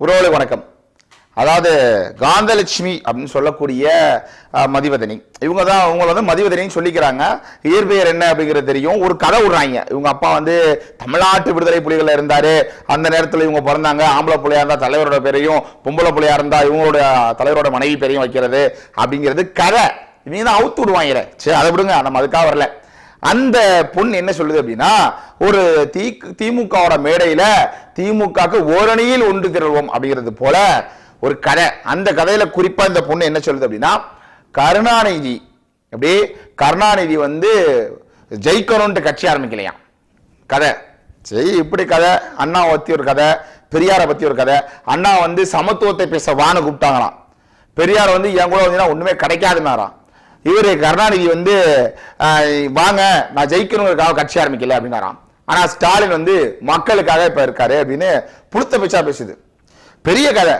உறவுகளை வணக்கம். அதாவது காந்தலட்சுமி அப்படின்னு சொல்லக்கூடிய மதிவதனி. இவங்க தான் அவங்க வந்து மதிவதனின்னு சொல்லிக்கிறாங்க. இயற்பெயர் என்ன அப்படிங்கிறது தெரியும். ஒரு கதை விடுறாங்க. இவங்க அப்பா வந்து தமிழ்நாட்டு விடுதலை புலிகளில் இருந்தாரு. அந்த நேரத்தில் இவங்க பிறந்தாங்க. ஆம்பளை புள்ளையா இருந்தால் தலைவரோட பேரையும் பொம்பளை புள்ளையா இருந்தா இவங்களோட தலைவரோட மனைவி பேரையும் வைக்கிறது அப்படிங்கிறது கதை. இவங்க தான் அவுத்து விடுவாங்க சரி அதை விடுங்க. நம்ம அதுக்காக வரல. அந்த பொண்ணு என்ன சொல்லுது அப்படின்னா ஒரு தி திமுகவோட மேடையில திமுகக்கு ஓரணியில் ஒன்று திரள்வோம் அப்படிங்கிறது போல ஒரு கதை. அந்த கதையில குறிப்பா இந்த பொண்ணு என்ன சொல்லுது அப்படின்னா கருணாநிதி அப்படி கருணாநிதி வந்து ஜெயிக்கணும்ட்டு கட்சி ஆரம்பிக்கலையாம் கதை. சரி இப்படி கதை. அண்ணா பத்தி ஒரு கதை. பெரியாரை பத்தி ஒரு கதை. அண்ணா வந்து சமத்துவத்தை பேச வான கூப்பிட்டாங்களாம். பெரியார் வந்து என் கூட வந்து ஒண்ணுமே கிடைக்காதுன்னாராம். இவர் கருணாநிதி வந்து வாங்க நான் ஜெயிக்கணுங்கிறதுக்காக கட்சி ஆரம்பிக்கல அப்படின்னாராம். ஆனால் ஸ்டாலின் வந்து மக்களுக்காக இப்போ இருக்காரு அப்படின்னு புளுத்த பேச்சா பேசுது. பெரிய கதை.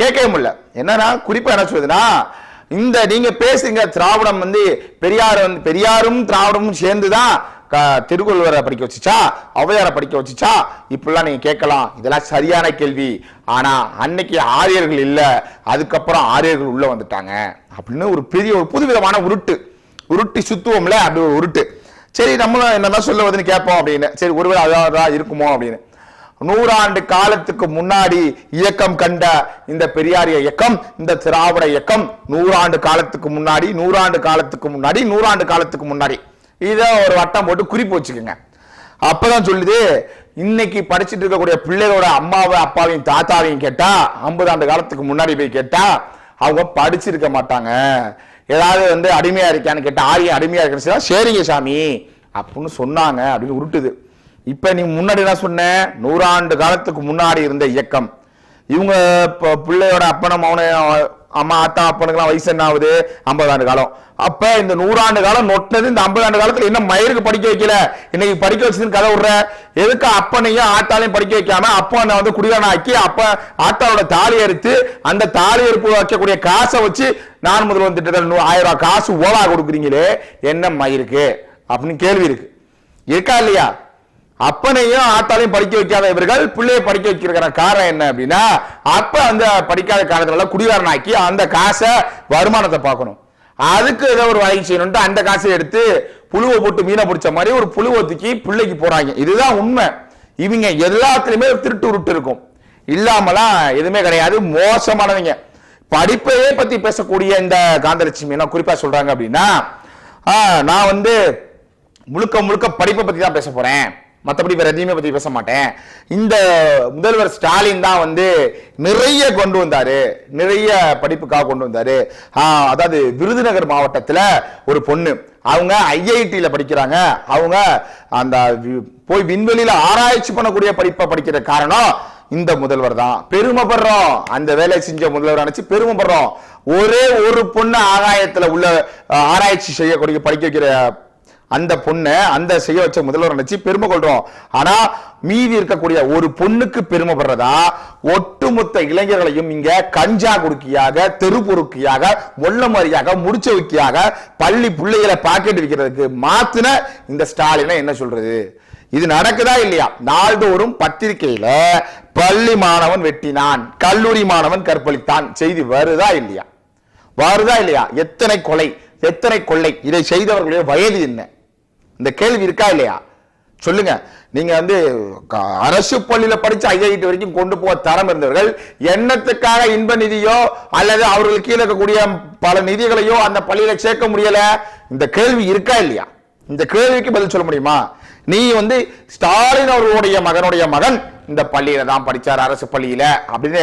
கேட்கவே முடியல. என்னன்னா குறிப்பாக என்ன சொல்லுதுன்னா இந்த நீங்க பேசுங்க திராவிடம் வந்து பெரியார் வந்து பெரியாரும் திராவிடமும் சேர்ந்து தான் திருவள்ளுவரை படிக்க வச்சுச்சா? ஔவையாரை படிக்க வச்சுச்சா? இப்படிலாம் நீங்கள் கேட்கலாம். இதெல்லாம் சரியான கேள்வி. ஆனால் அன்னைக்கு ஆரியர்கள் இல்லை. அதுக்கப்புறம் ஆரியர்கள் உள்ளே வந்துட்டாங்க. அப்படின்னு ஒரு பெரிய ஒரு புதுவிதமான உருட்டு. உருட்டி சுத்துவோம்ல அப்படி ஒரு உருட்டு. சரி நம்மளும் என்னதான் சொல்ல வருதுன்னு கேட்போம் அப்படின்னு. சரி ஒருவேளை அதான் இருக்குமோ அப்படின்னு. நூறாண்டு காலத்துக்கு முன்னாடி இயக்கம் கண்ட இந்த பெரியாரிய இயக்கம் இந்த திராவிட இயக்கம் நூறாண்டு காலத்துக்கு முன்னாடி நூறாண்டு காலத்துக்கு முன்னாடி நூறாண்டு காலத்துக்கு முன்னாடி. இதை ஒரு வட்டம் போட்டு குறிப்பு வச்சுக்கோங்க. அப்பதான் சொல்லுது இன்னைக்கு படிச்சுட்டு இருக்கக்கூடிய பிள்ளைகளோட அம்மாவை அப்பாவையும் தாத்தாவையும் கேட்டா ஐம்பது ஆண்டு காலத்துக்கு முன்னாடி போய் கேட்டா அவங்க படிச்சிருக்க மாட்டாங்க. ஏதாவது வந்து அடிமையா இருக்கான்னு கேட்டா ஆரியம் அடிமையா இருக்கணும் சரிங்க சாமி அப்படின்னு சொன்னாங்க அப்படின்னு உருட்டுது. இப்ப நீ முன்னாடி என்ன சொன்ன நூறாண்டு காலத்துக்கு முன்னாடி இருந்த இயக்கம். இவங்க பிள்ளையோட அப்பனும் அவனை அம்மா ஆத்தா அப்பனுக்கெல்லாம் வயசு என்ன ஆகுது? ஐம்பது ஆண்டு காலம். அப்ப இந்த நூறாண்டு காலம் நொட்டது இந்த ஐம்பது ஆண்டு காலத்துல என்ன மயிருக்கு படிக்க வைக்கல? இன்னைக்கு படிக்க வச்சதுன்னு கதை விடுற? எதுக்கு அப்பனையும் ஆத்தாலையும் படிக்க வைக்காம அப்பனை வந்து குடிகாரன் ஆக்கி அப்ப ஆத்தாவோட தாலி அறுத்து அந்த தாலி அறுப்பு வைக்கக்கூடிய காசை வச்சு நான் முதல்வர் திட்டத்தில் ஆயிரம் ரூபாய் காசு ஓலா கொடுக்குறீங்களே? என்ன மயிருக்கு? அப்படின்னு கேள்வி இருக்கு. இருக்கா இல்லையா? அப்பனையும் ஆத்தாலையும் படிக்க வைக்காத இவர்கள் பிள்ளைய படிக்க வைக்கிற காரணம் என்ன அப்படின்னா அப்ப அந்த படிக்காத காலத்துல குடிகாரனாக்கி அந்த காசை வருமானத்தை பார்க்கணும். அதுக்கு ஏதோ ஒரு வழி செய்யணும்ட்டு அந்த காசை எடுத்து புழுவை போட்டு மீனை பிடிச்ச மாதிரி ஒரு புழுவை தூக்கி பிள்ளைக்கு போறாங்க இதுதான் உண்மை. இவங்க எல்லாத்துலயுமே ஒரு திருட்டு உருட்டு இருக்கும். இல்லாமலாம் எதுவுமே கிடையாது. மோசமானவங்க. படிப்பையே பத்தி பேசக்கூடிய இந்த காந்தலட்சுமி என்ன குறிப்பா சொல்றாங்க அப்படின்னா நான் வந்து முழுக்க முழுக்க படிப்பை பத்தி தான் பேச போறேன். மற்றபடி வேற எதையுமே பத்தி பேச மாட்டேன் இந்த முதல்வர் ஸ்டாலின் தான் வந்து நிறைய கொண்டு வந்தாரு. நிறைய படிப்புக்காக கொண்டு வந்தாரு. அதாவது விருதுநகர் மாவட்டத்தில் ஒரு பொண்ணு. அவங்க ஐஐடியில் படிக்கிறாங்க. அவங்க அந்த போய் விண்வெளியில் ஆராய்ச்சி பண்ணக்கூடிய படிப்பை படிக்கிற காரணம் இந்த முதல்வர் தான். பெருமைப்படுறோம். அந்த வேலை செஞ்ச முதல்வர் நினைச்சு பெருமைப்படுறோம். ஒரே ஒரு பொண்ணு ஆகாயத்தில் உள்ள ஆராய்ச்சி செய்யக்கூடிய படிக்க வைக்கிற அந்த பொண்ணை அந்த செய்ய வச்ச முதல்வர் நினைச்சு பெருமை கொள்றோம். ஆனா மீதி இருக்கக்கூடிய ஒரு பொண்ணுக்கு பெருமைப்படுறதா ஒட்டுமொத்த இளைஞர்களையும் இங்க கஞ்சா குடுக்கியாக தெரு பொறுக்கியாக மொல்லமரியாக முடிச்ச வைக்கியாக பள்ளி பிள்ளைகளை பாக்கெட் விற்கிறதுக்கு மாத்தின இந்த ஸ்டாலினை என்ன சொல்றது? இது நடக்குதா இல்லையா? நாள்தோறும் பத்திரிகையில பள்ளி மாணவன் வெட்டினான் கல்லூரி மாணவன் கற்பழித்தான். செய்தி வருதா இல்லையா? வருதா இல்லையா? எத்தனை கொலை எத்தனை கொள்ளை? இதை செய்தவர்களுடைய வயது என்ன? இந்த கேள்வி இருக்கா இல்லையா? சொல்லுங்க. நீங்க வந்து அரசு பள்ளியில படிச்சு ஐஐடி வரைக்கும் கொண்டு போக தரம் இருந்தவர்கள் எண்ணத்துக்காக இன்ப நிதியோ அல்லது அவர்கள் கீழே இருக்கக்கூடிய பல நிதிகளையோ அந்த பள்ளியில சேர்க்க முடியல? இந்த கேள்வி இருக்கா இல்லையா? இந்த கேள்விக்கு பதில் சொல்ல முடியுமா? நீ வந்து ஸ்டாலின் அவர்களுடைய மகனுடைய மகன் இந்த பள்ளியில தான் படிச்சார் அரசு பள்ளியில அப்படின்னு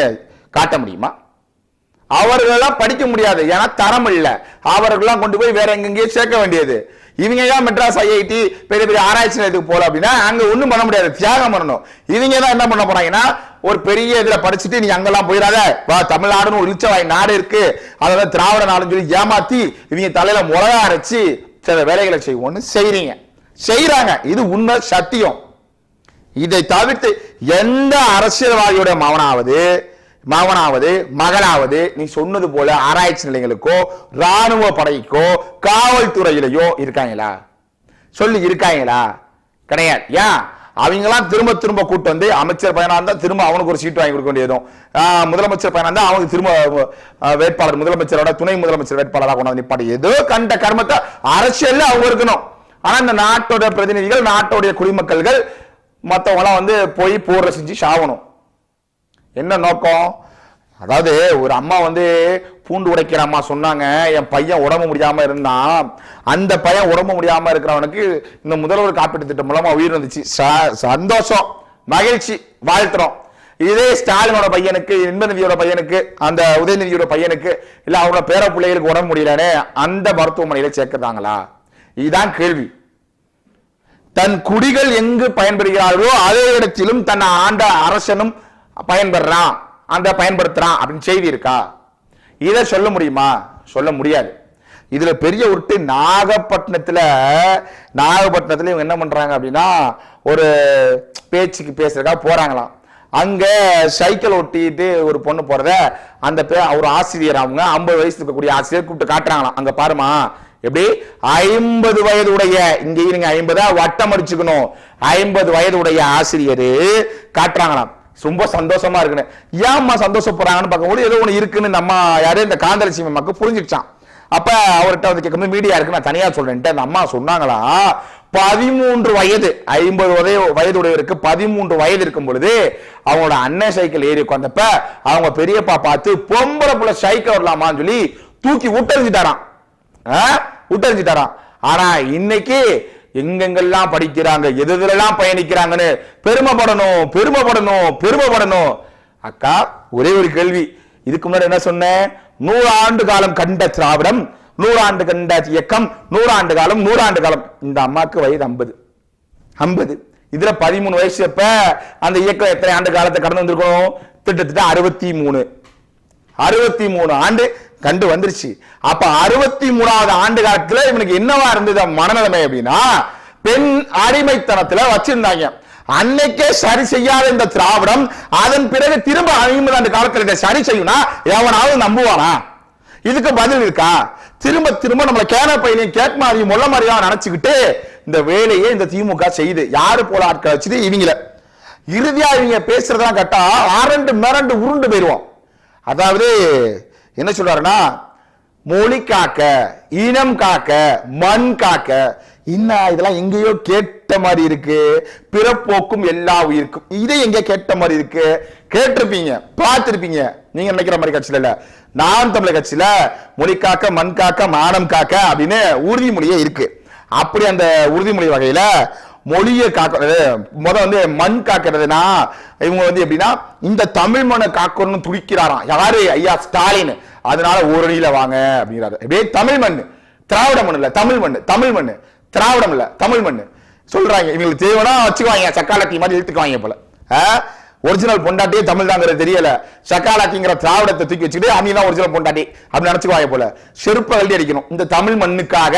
காட்ட முடியுமா? அவர்களெல்லாம் படிக்க முடியாது. ஏன்னா தரம் இல்லை. அவர்கள்லாம் கொண்டு போய் வேற எங்கெங்கேயோ சேர்க்க வேண்டியது. இவங்க தான் மெட்ராஸ் ஐஐடி பெரிய பெரிய ஆராய்ச்சி நிலையத்துக்கு போகல அப்படின்னா அங்க ஒன்றும் பண்ண முடியாது. தியாகம் பண்ணணும். இவங்க தான் என்ன பண்ண போறாங்கன்னா ஒரு பெரிய இதுல படிச்சுட்டு நீ அங்கெல்லாம் போயிடாத. வா தமிழ்நாடுன்னு ஒரு இழிச்சவாய் நாடு இருக்கு. அதாவது திராவிட நாடுன்னு சொல்லி ஏமாத்தி இவங்க தலையில முளகா அரைச்சி சில வேலைகளை செய்வோம்னு செய்றீங்க. செய்யறாங்க இது உண்மை சத்தியம். இதை தவிர்த்து எந்த அரசியல்வாதியுடைய மவனாவது மகனாவது மகளாவது நீ சொன்னது போல ஆராய்ச்சி நிலையங்களுக்கோ ராணுவ படைக்கோ காவல்துறையிலையோ இருக்காங்களா? சொல்லி இருக்காங்களா? கிடையாது. ஏன்? அவங்களாம் திரும்ப திரும்ப கூட்டு வந்து அமைச்சர் பையனாக இருந்தா திரும்ப அவனுக்கு ஒரு சீட் வாங்கி கொடுக்க வேண்டியதும். முதலமைச்சர் பையனாக இருந்தா அவனுக்கு திரும்ப வேட்பாளர் முதலமைச்சரோட துணை முதலமைச்சர் வேட்பாளராக கொண்டு வந்து நிப்பாட்டி. ஏதோ கண்ட கர்மத்தை அரசியலில் அவங்க இருக்கணும். ஆனா இந்த நாட்டோட பிரதிநிதிகள் நாட்டோடைய குடிமக்கள்கள் மற்றவங்களாம் வந்து போய் போர்ல செஞ்சு சாவணும். என்ன நோக்கம்? அதாவது ஒரு அம்மா வந்து பூண்டு உடைக்கிற அம்மா சொன்னாங்க என் பையன் உடம்பு முடியாமல் இருந்தான். அந்த பையன் உடம்பு முடியாமல் இருக்கிறவனுக்கு இந்த முதல்வர் காப்பீட்டு திட்டம் மூலமாக உயிர் வந்துச்சு. ச- சந்தோஷம் மகிழ்ச்சி வாழ்த்துறோம். இதே ஸ்டாலினோட பையனுக்கு இன்பநிதியோட பையனுக்கு அந்த உதயநிதியோட பையனுக்கு இல்லை அவரோட பேர பிள்ளைகளுக்கு உடம்பு முடியலன்னு அந்த மருத்துவமனையில் சேர்க்கிறாங்களா? இதுதான் கேள்வி. தன் குடிகள் எங்கு பயன்பெறுகிறார்களோ அதே இடத்திலும் தன் ஆண்ட அரசனும் பயன்பெறான் அந்த பயன்படுத்துறான் அப்படின்னு செய்தி இருக்கா? இதை சொல்ல முடியுமா? சொல்ல முடியாது. இதுல பெரிய உருட்டு நாகப்பட்டினத்துல நாகப்பட்டினத்துல இவங்க என்ன பண்றாங்க அப்படின்னா ஒரு பேச்சுக்கு பேசுறதுக்காக போறாங்களாம். அங்க சைக்கிள் ஒட்டிட்டு ஒரு பொண்ணு போறத அந்த பே ஒரு ஆசிரியர் அவங்க ஐம்பது வயசு இருக்கக்கூடிய ஆசிரியர் கூப்பிட்டு காட்டுறாங்களாம். அங்க பாருமா. எப்படி? ஐம்பது வயது உடைய இங்க இருங்க ஐம்பதா வட்டம் அடிச்சுக்கணும் ஐம்பது வயது உடைய ஆசிரியர் காட்டுறாங்களாம். ரொம்ப சந்தோஷமா இருக்குன்னு. ஏன்மா சந்தோஷப்படுறாங்கன்னு பார்க்கும்போது ஏதோ ஒன்று இருக்குன்னு நம்ம யாரு இந்த காந்தலட்சுமி அம்மாக்கு புரிஞ்சுக்கிச்சான் அப்ப அவர்கிட்ட வந்து கேட்கும்போது மீடியா இருக்கு நான் தனியா சொல்றேன்ட்டு அந்த அம்மா சொன்னாங்களா? பதிமூன்று வயது ஐம்பது வயது வயதுடையவருக்கு பதிமூன்று வயது இருக்கும் பொழுது அவங்களோட அண்ணன் சைக்கிள் ஏறி உட்காந்தப்ப அவங்க பெரியப்பா பார்த்து பொம்பளை புள்ள சைக்கிள் வரலாமான்னு சொல்லி தூக்கி விட்டறிஞ்சிட்டாராம் விட்டறிஞ்சிட்டாராம் ஆனா இன்னைக்கு எங்கெங்கெல்லாம் படிக்கிறாங்க எது எதுலாம் பயணிக்கிறாங்கன்னு பெருமைப்படணும் பெருமைப்படணும் பெருமைப்படணும். அக்கா ஒரே ஒரு கேள்வி. இதுக்கு முன்னாடி என்ன சொன்னேன்? நூறாண்டு காலம் கண்ட திராவிடம் நூறாண்டு கண்ட இயக்கம் நூறாண்டு காலம் நூறாண்டு காலம். இந்த அம்மாக்கு வயது ஐம்பது. ஐம்பது. இதுல பதிமூணு வயசு அப்ப அந்த இயக்கம் எத்தனை ஆண்டு காலத்தை கடந்து வந்திருக்கணும்? கிட்டத்தட்ட அறுபத்தி மூணு. அறுபத்தி மூணு ஆண்டு கண்டு வந்துருச்சு. அப்ப அறுபத்தி மூணாவது ஆண்டு காலத்துல இவனுக்கு என்னவா இருந்தது மனநிலைமை அப்படின்னா பெண் அடிமைத்தனத்துல வச்சிருந்தாங்க. அன்னைக்கே சரி செய்யாத இந்த திராவிடம் அதன் பிறகு திரும்ப ஐம்பது ஆண்டு காலத்துல சரி செய்யும்னா எவனாவது நம்புவானா? இதுக்கு பதில் இருக்கா? திரும்ப திரும்ப நம்மள கேன பையனையும் கேட் மாதிரியும் முள்ள மாதிரியா நினைச்சுக்கிட்டு இந்த வேலையை இந்த திமுக செய்யுது. யாரு போல ஆட்களை வச்சுட்டு? இவங்கள. இறுதியா இவங்க பேசுறதெல்லாம் கேட்டா அரண்டு மிரண்டு உருண்டு போயிருவோம். அதாவது என்ன சொல்றாருன்னா மொழி காக்க இனம் காக்க மண் காக்க இன்னும் இதெல்லாம் எங்கேயோ கேட்ட மாதிரி இருக்கு பிறப்போக்கும் எல்லா உயிருக்கும். இதை எங்க கேட்ட மாதிரி இருக்கு? கேட்டிருப்பீங்க பார்த்திருப்பீங்க. நீங்க நினைக்கிற மாதிரி கட்சியில இல்ல. நான் தமிழர் கட்சியில மொழி காக்க மண் காக்க மானம் காக்க அப்படின்னு உறுதிமொழியே இருக்கு. அப்படி அந்த உறுதிமொழி வகையில மொழியை காக்கிறது முத வந்து மண் காக்கிறதுனா இவங்க வந்து எப்படின்னா இந்த தமிழ் மண்ணை காக்கணும்னு துடிக்கிறாராம். யாரு? ஐயா ஸ்டாலின். அதனால ஒரு அடியில வாங்க அப்படிங்கிறாரு. அப்படியே தமிழ் மண் திராவிட மண் இல்ல தமிழ் மண் தமிழ் மண் திராவிடம் இல்ல தமிழ் மண் சொல்றாங்க இவங்களுக்கு தேவைன்னா வச்சுக்குவாங்க சக்காலத்தி மாதிரி இழுத்துக்குவாங்க போல. ஒரிஜினல் பொண்டாட்டியே தமிழ் தாங்கிறது தெரியல. சக்காலாக்கிங்கிற திராவிடத்தை தூக்கி வச்சுக்கிட்டு அவங்க தான் ஒரிஜினல் பொண்டாட்டி அப்படி நினைச்சுக்குவாங்க போல. செருப்பை கல்வி அடிக்கணும். இந்த தமிழ் மண்ணுக்காக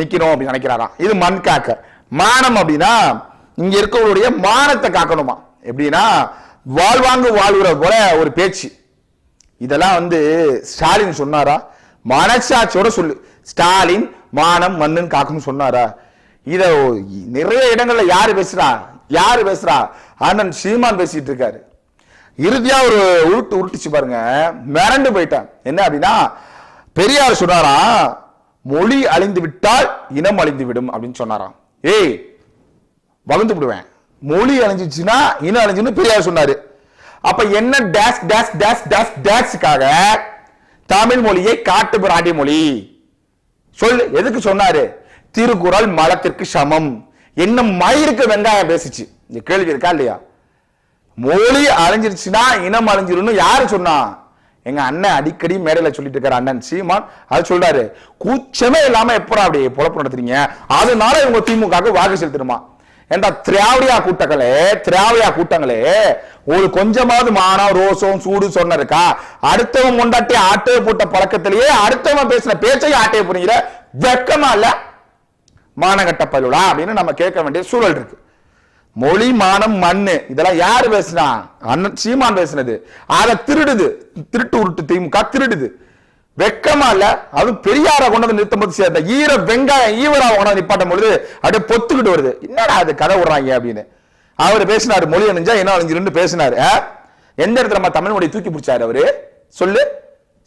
நிக்கணும் அப்படின்னு நினைக்கிறாராம். இது மண் காக்க. மானம் அப்படின்னா இங்க இருக்கவருடைய மானத்தை காக்கணுமா? எப்படின்னா வாழ்வாங்கு வாழ்வுற போல ஒரு பேச்சு. இதெல்லாம் வந்து ஸ்டாலின் சொன்னாரா? மனசாட்சியோட சொல்லு. ஸ்டாலின் மானம் மண்ணுன்னு காக்கணும் சொன்னாரா? இத நிறைய இடங்கள்ல யாரு பேசுறா? யாரு பேசுறா? அண்ணன் சீமான் பேசிட்டு இருக்காரு. இறுதியா ஒரு உருட்டு உருட்டுச்சு பாருங்க. மிரண்டு போயிட்டான். என்ன அப்படின்னா பெரியார் சொன்னாராம் மொழி அழிந்து விட்டால் இனம் அழிந்து விடும் அப்படின்னு சொன்னாராம். ஏய் வளர்ந்து விடுவேன். மொழி அழிஞ்சிச்சுன்னா இனம் அழிஞ்சுன்னு பெரியார் சொன்னாரு. அப்ப என்ன டேஸ் டேஸ் டேஸ் டேஸ் டேஸ்க்காக தமிழ் மொழியை காட்டு பிராண்டி மொழி. சொல்லு எதுக்கு சொன்னாரு? திருக்குறள் மலத்திற்கு சமம். என்ன மயிருக்கு வெங்காயம் பேசிச்சு. இந்த கேள்வி இருக்கா இல்லையா? மொழி அழிஞ்சிருச்சுன்னா இனம் அழிஞ்சிரும்னு யாரு சொன்னா? எங்க அண்ணன் அடிக்கடி மேடையில சொல்லிட்டு இருக்காரு அண்ணன் சீமான். அது சொல்றாரு கூச்சமே இல்லாம எப்பறம் அப்படி பொழப்பு நடத்துறீங்க? அதனால இவங்க திமுக வாக்கு செலுத்தணுமா? ஏண்டா திராவிடியா கூட்டங்களே திராவிடியா கூட்டங்களே. ஒரு கொஞ்சமாவது மானம் ரோசம் சூடு சொன்ன இருக்கா? அடுத்தவன் முண்டாட்டி ஆட்டையை போட்ட பழக்கத்திலேயே அடுத்தவன் பேசின பேச்சையும் ஆட்டையை புரியுற வெக்கமா இல்ல? மானகட்ட பல்லுடா அப்படின்னு நம்ம கேட்க வேண்டிய சூழல் இருக்கு. மொழி மானம் மண்ணு. இதெல்லாம் யாரு பேசுனா? அண்ணன் சீமான் பேசுனது. அதை திருடுது. திருட்டு உருட்டு திமுக திருடுது. வெக்கமா இல்ல. அதுவும் பெரியார கொண்டு வந்து நிறுத்தும் போது சேர்ந்த ஈர வெங்காயம் ஈவரா கொண்டு வந்து நிப்பாட்டும் பொழுது அப்படியே பொத்துக்கிட்டு வருது. என்னடா அது கதை விடுறாங்க அப்படின்னு. அவர் பேசினாரு மொழி அணிஞ்சா என்ன அணிஞ்சிருந்து பேசினாரு. எந்த இடத்துல நம்ம தமிழ் மொழியை தூக்கி பிடிச்சாரு அவரு? சொல்லு.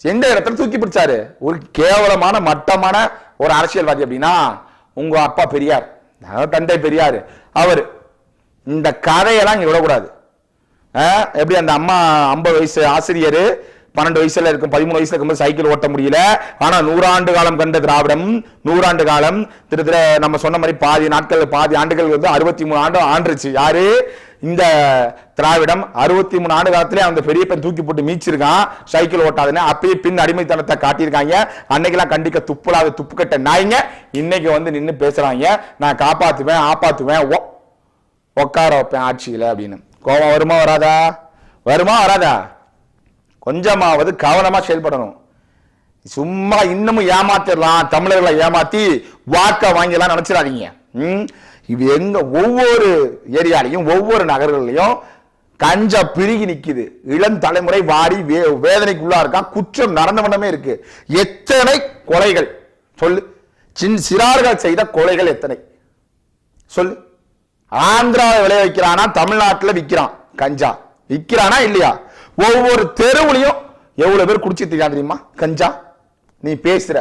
எந்த இடத்துல தூக்கி பிடிச்சாரு? ஒரு கேவலமான மட்டமான ஒரு அரசியல்வாதி அப்படின்னா உங்க அப்பா பெரியார். தந்தை பெரியார். அவர் இந்த கதையெல்லாம் இங்க விடக்கூடாது. ஆ? எப்படி அந்த அம்மா ஐம்பது வயசு ஆசிரியர் பன்னெண்டு வயசுல இருக்கும் பதிமூணு வயசுல இருக்கும்போது சைக்கிள் ஓட்ட முடியல. ஆனா நூறாண்டு காலம் கண்ட திராவிடம் நூறாண்டு காலம் திரு திரு நம்ம சொன்ன மாதிரி பாதி நாட்கள் பாதி ஆண்டுகள் வந்து அறுபத்தி மூணு ஆண்டு ஆண்டுச்சு யாரு? இந்த திராவிடம் அறுபத்தி மூணு ஆண்டு காலத்திலே அந்த பெரிய பெண் தூக்கி போட்டு மீச்சிருக்கான். சைக்கிள் ஓட்டாதுன்னு அப்பயே பின் அடிமைத்தனத்தை காட்டியிருக்காங்க. அன்னைக்கெல்லாம் கண்டிக்க துப்புலாத துப்பு கட்ட நாய்ங்க. இன்னைக்கு வந்து நின்று பேசுறாங்க. நான் காப்பாத்துவேன் ஆப்பாத்துவேன். ஓ உட்கார வைப்பேன் ஆட்சியில் அப்படின்னு. கோபம் வருமா வராதா? வருமா வராதா? கொஞ்சமாவது கவனமாக செயல்படணும். சும்மா இன்னமும் ஏமாத்திடலாம் தமிழர்களை ஏமாத்தி வாக்க வாங்கிடலாம் நினச்சிடாதீங்க. ம்? இது எங்க ஒவ்வொரு ஏரியாலையும் ஒவ்வொரு நகர்கள்லையும் கஞ்சா பிரிகி நிற்குது இளம் தலைமுறை வாடி வே வேதனைக்குள்ளா இருக்கான் குற்றம் நடந்தவனமே இருக்கு. எத்தனை கொலைகள்? சொல்லு. சின் சிறார்கள் செய்த கொலைகள் எத்தனை? சொல்லு. ஆந்திராவில் விளைய வைக்கிறானா தமிழ்நாட்டில் விற்கிறான் கஞ்சா. விற்கிறானா இல்லையா? ஒவ்வொரு தெருவுலையும் எவ்வளவு பேர் குடிச்சிட்டு இருக்காங்க தெரியுமா? கஞ்சா. நீ பேசுற.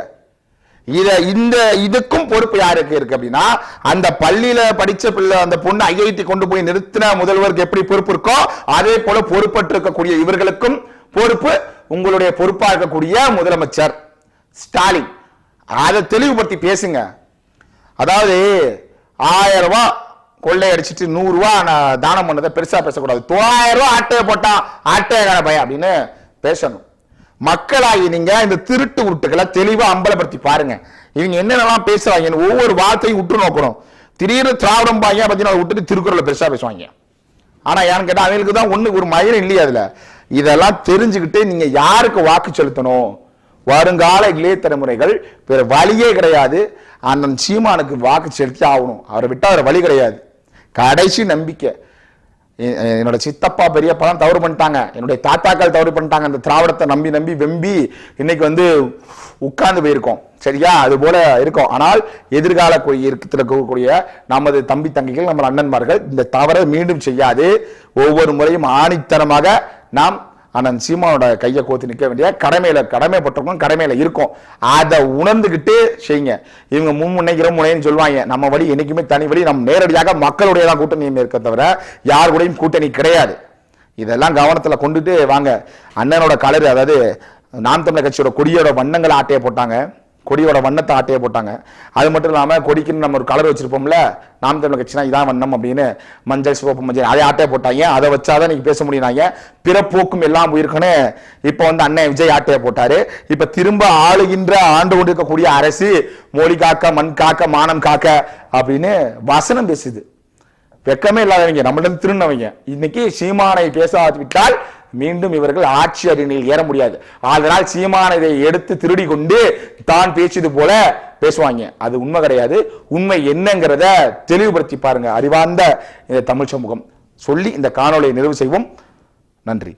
இத இந்த இதுக்கும் பொறுப்பு யாருக்கு இருக்கு அப்படின்னா அந்த பள்ளியில படிச்ச பிள்ளை அந்த பொண்ணு ஐஐடி கொண்டு போய் நிறுத்தின முதல்வருக்கு எப்படி பொறுப்பு இருக்கோ அதே போல பொறுப்பற்று இருக்கக்கூடிய இவர்களுக்கும் பொறுப்பு உங்களுடைய பொறுப்பாக இருக்கக்கூடிய முதலமைச்சர் ஸ்டாலின். அதை தெளிவுபடுத்தி பேசுங்க. அதாவது ஆயிரம் ரூபாய் கொள்ளையடிச்சிட்டு நூறுரூவா நான் தானம் பண்ணதை பெருசாக பேசக்கூடாது. தொள்ளாயிரம் ரூபா ஆட்டையை போட்டான் ஆட்டையக்கார பையன் அப்படின்னு பேசணும். மக்களாகி நீங்க இந்த திருட்டு உருட்டுகளை தெளிவாக அம்பலப்படுத்தி பாருங்க. இவங்க என்னென்னலாம் பேசுறாங்க ஒவ்வொரு வார்த்தையும் உற்று நோக்கணும். திடீர்னு திராவிடம் பாங்க பார்த்தீங்கன்னா அதை விட்டுட்டு திருக்குறளை பெருசாக பேசுவாங்க. ஆனால் ஏன்னு கேட்டால் அவங்களுக்கு தான் ஒன்று ஒரு மயிரும் இல்லையா அதில். இதெல்லாம் தெரிஞ்சுக்கிட்டு நீங்கள் யாருக்கு வாக்கு செலுத்தணும்? வருங்கால இளைய தலைமுறைகள் வேறு வழியே கிடையாது. அண்ணன் சீமானுக்கு வாக்கு செலுத்தி ஆகணும். அவரை விட்டால் வேற வழி கிடையாது. கடைசி நம்பிக்கை. எ- என்னோட சித்தப்பா பெரியப்பா தான் தவறு பண்ணிட்டாங்க. என்னுடைய தாத்தாக்கள் தவறு பண்ணிட்டாங்க. அந்த திராவிடத்தை நம்பி நம்பி வெம்பி இன்னைக்கு வந்து உட்கார்ந்து போயிருக்கோம். சரியா? அது போல இருக்கும். ஆனால் எதிர்கால இருக்கக்கூடிய நமது தம்பி தங்கைகள் நம்ம அண்ணன்மார்கள் இந்த தவறை மீண்டும் செய்யாது. ஒவ்வொரு முறையும் ஆணித்தனமாக நாம் அண்ணன் சீமானோட கையை கோத்து நிற்க வேண்டிய கடமையில் கடமைப்பட்டிருக்கோம் கடமையில் இருக்கும். அதை உணர்ந்துக்கிட்டு செய்யுங்க. இவங்க முன்முனை இரமுனைன்னு சொல்லுவாங்க. நம்ம வழி என்றைக்குமே தனி வழி நம்ம நேரடியாக மக்களுடைய தான் கூட்டணி இருக்க தவிர யார் கூடயும் கூட்டணி கிடையாது. இதெல்லாம் கவனத்தில் கொண்டுட்டு வாங்க. அண்ணனோட கலர் அதாவது நாம் தமிழர் கட்சியோட கொடியோட வண்ணங்களை ஆட்டையை போட்டாங்க. கொடியோட வண்ணத்தை ஆட்டையை போட்டாங்க. அது மட்டும் இல்லாமல் கொடிக்குன்னு நம்ம ஒரு கலர் வச்சிருப்போம்ல நாம் தமிழ் கட்சினா இதான் வண்ணம் அப்படின்னு மஞ்சள் சிவப்பு மஞ்சள் அதை ஆட்டையை போட்டாங்க. அதை வச்சாதான் இன்னைக்கு பேச முடியினாங்க பிறப்போக்கும் எல்லாம் உயிருக்குன்னு இப்போ வந்து அண்ணன் விஜய் ஆட்டையை போட்டாரு. இப்போ திரும்ப ஆளுகின்ற ஆண்டு கொண்டிருக்கக்கூடிய அரசு மொழி காக்க மண் காக்க மானம் காக்க அப்படின்னு வசனம் பேசுது. வெக்கமே இல்லாதவங்க நம்மளிடம் திருநவங்க இன்னைக்கு சீமானை பேசாவிட்டால் மீண்டும் இவர்கள் ஆட்சி அரியணையில் ஏற முடியாது. ஆதலால் சீமானதை இதை எடுத்து திருடி கொண்டு தான் பேசியது போல பேசுவாங்க. அது உண்மை கிடையாது. உண்மை என்னங்கிறத தெளிவுபடுத்தி பாருங்க. அறிவார்ந்த இந்த தமிழ் சமூகம். சொல்லி இந்த காணொலியை நிறைவு செய்வோம். நன்றி.